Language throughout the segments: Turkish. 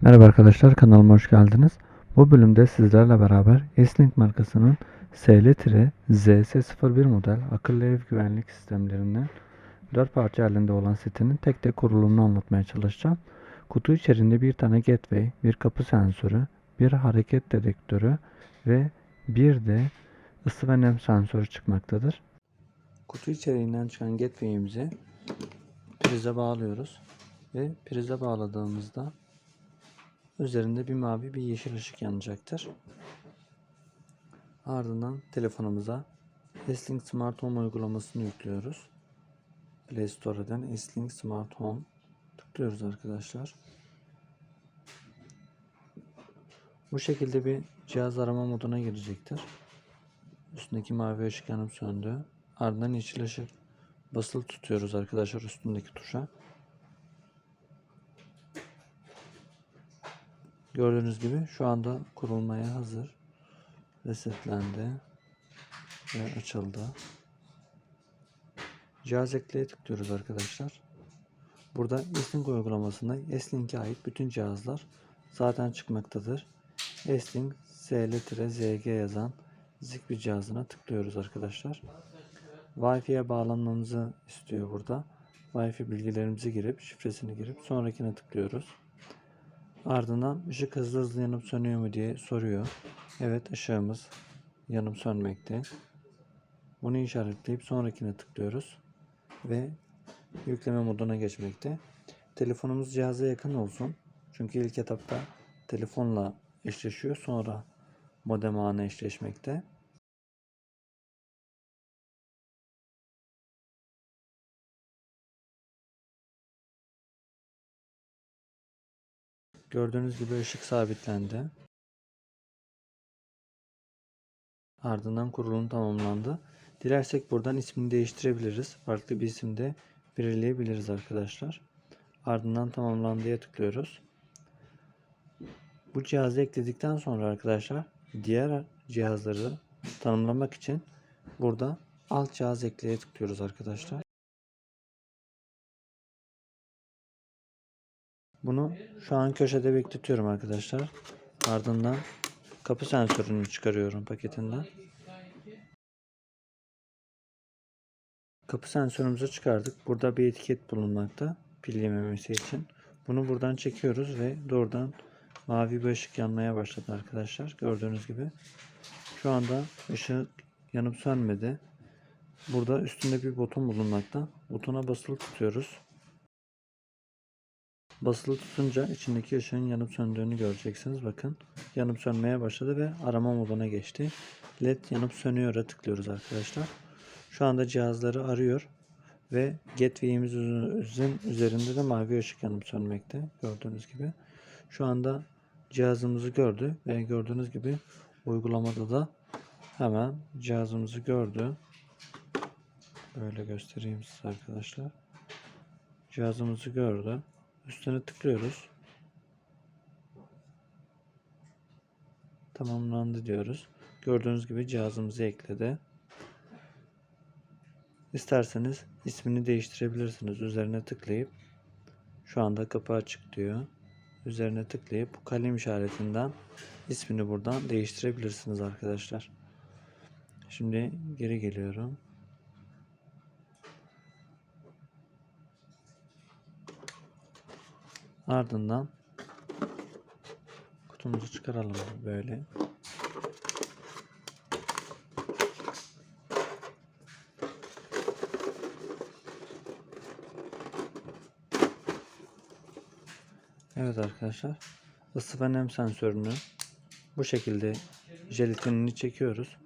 Merhaba arkadaşlar kanalıma hoş geldiniz. Bu bölümde sizlerle beraber Eslink markasının SL-ZS01 model akıllı ev güvenlik sistemlerinden 4 parça halinde olan sitenin tek tek kurulumunu anlatmaya çalışacağım. Kutu içerisinde bir tane gateway, bir kapı sensörü, bir hareket dedektörü ve bir de ısı ve nem sensörü çıkmaktadır. Kutu içeriğinden çıkan gateway'imizi prize bağlıyoruz ve prize bağladığımızda Üzerinde bir mavi bir yeşil ışık yanacaktır. Ardından telefonumuza S-Link Smart Home uygulamasını yüklüyoruz. Play Store'dan S-Link Smart Home tıklıyoruz arkadaşlar. Bu şekilde bir cihaz arama moduna girecektir. Üstündeki mavi ışık yanıp söndü. Ardından yeşil ışık basılı tutuyoruz arkadaşlar üstündeki tuşa. Gördüğünüz gibi şu anda kurulmaya hazır. Resetlendi ve açıldı. Cihaz ekleye tıklıyoruz arkadaşlar. Burada S-Link uygulamasında S-Link'e ait bütün cihazlar zaten çıkmaktadır. S-Link SL-ZG yazan Zigbee cihazına tıklıyoruz arkadaşlar. Wi-Fi'ye bağlanmamızı istiyor burada. Wi-Fi bilgilerimizi girip şifresini girip sonrakine tıklıyoruz. Ardından ışık hızlı hızlı yanıp sönüyor mu diye soruyor. Evet ışığımız yanıp sönmekte. Bunu işaretleyip sonrakine tıklıyoruz. Ve yükleme moduna geçmekte. Telefonumuz cihaza yakın olsun. Çünkü ilk etapta telefonla eşleşiyor. Sonra modem ağına eşleşmekte. Gördüğünüz gibi ışık sabitlendi. Ardından kurulum tamamlandı. Dilersek buradan ismini değiştirebiliriz. Farklı bir isimde belirleyebiliriz arkadaşlar. Ardından tamamlandıya tıklıyoruz. Bu cihazı ekledikten sonra arkadaşlar diğer cihazları tanımlamak için burada alt cihaz ekleye tıklıyoruz arkadaşlar. Bunu şu an köşede bekletiyorum arkadaşlar. Ardından kapı sensörünü çıkarıyorum paketinden. Kapı sensörümüzü çıkardık. Burada bir etiket bulunmakta. Pil yememesi için. Bunu buradan çekiyoruz ve doğrudan mavi bir ışık yanmaya başladı arkadaşlar. Gördüğünüz gibi. Şu anda ışık yanıp sönmedi. Burada üstünde bir buton bulunmakta. Butona basılı tutuyoruz. Basılı tutunca içindeki ışığın yanıp söndüğünü göreceksiniz. Bakın yanıp sönmeye başladı ve arama moduna geçti. LED yanıp sönüyor'a tıklıyoruz arkadaşlar. Şu anda cihazları arıyor ve gateway'imizin üzerinde de mavi ışık yanıp sönmekte. Gördüğünüz gibi. Şu anda cihazımızı gördü ve gördüğünüz gibi uygulamada da hemen cihazımızı gördü. Böyle göstereyim size arkadaşlar. Cihazımızı gördü. Üstüne tıklıyoruz. Tamamlandı diyoruz. Gördüğünüz gibi cihazımızı ekledi. İsterseniz ismini değiştirebilirsiniz. Üzerine tıklayıp şu anda kapı açık diyor. Üzerine tıklayıp bu kalem işaretinden ismini buradan değiştirebilirsiniz arkadaşlar. Şimdi geri geliyorum. Ardından kutumuzu çıkaralım böyle. Evet arkadaşlar. ısı ve nem sensörünü bu şekilde jelatinini çekiyoruz.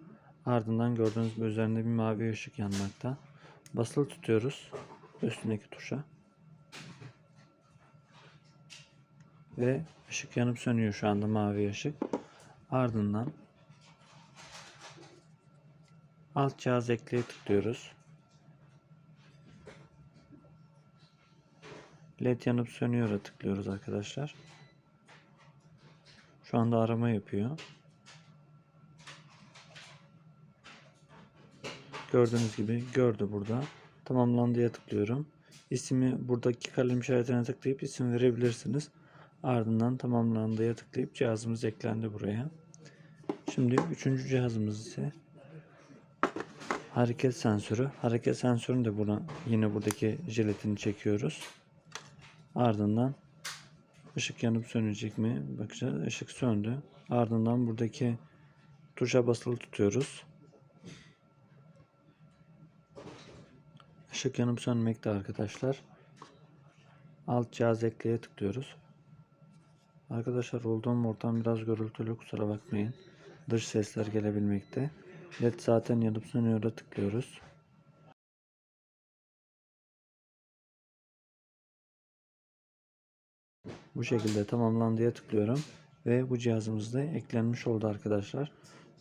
Ardından gördüğünüz gibi üzerinde bir mavi ışık yanmakta. Basılı tutuyoruz üstündeki tuşa. Ve ışık yanıp sönüyor şu anda mavi ışık. Ardından alt cihaz ekleye tıklıyoruz. LED yanıp sönüyor'a tıklıyoruz arkadaşlar. Şu anda arama yapıyor. Gördüğünüz gibi gördü burada. Tamamlandıya tıklıyorum. İsmi buradaki kalem işaretine tıklayıp isim verebilirsiniz. Ardından tamamlandıya tıklayıp cihazımız eklendi buraya. Şimdi üçüncü cihazımız ise hareket sensörü. Hareket sensörünü de buna yine buradaki jiletini çekiyoruz. Ardından ışık yanıp sönecek mi? Bakacağız. Işık söndü. Ardından buradaki tuşa basılı tutuyoruz. Işık yanıp sönmekte arkadaşlar. Alt cihaz ekleye tıklıyoruz. Arkadaşlar olduğum ortam biraz gürültülü kusura bakmayın. Dış sesler gelebilmekte. LED zaten yanıp sönüyor'a tıklıyoruz. Bu şekilde tamamlandıya tıklıyorum. Ve bu cihazımız da eklenmiş oldu arkadaşlar.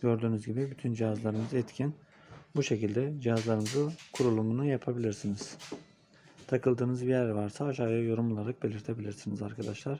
Gördüğünüz gibi bütün cihazlarımız etkin. Bu şekilde cihazlarımızı kurulumunu yapabilirsiniz. Takıldığınız bir yer varsa aşağıya yorum olarak belirtebilirsiniz arkadaşlar.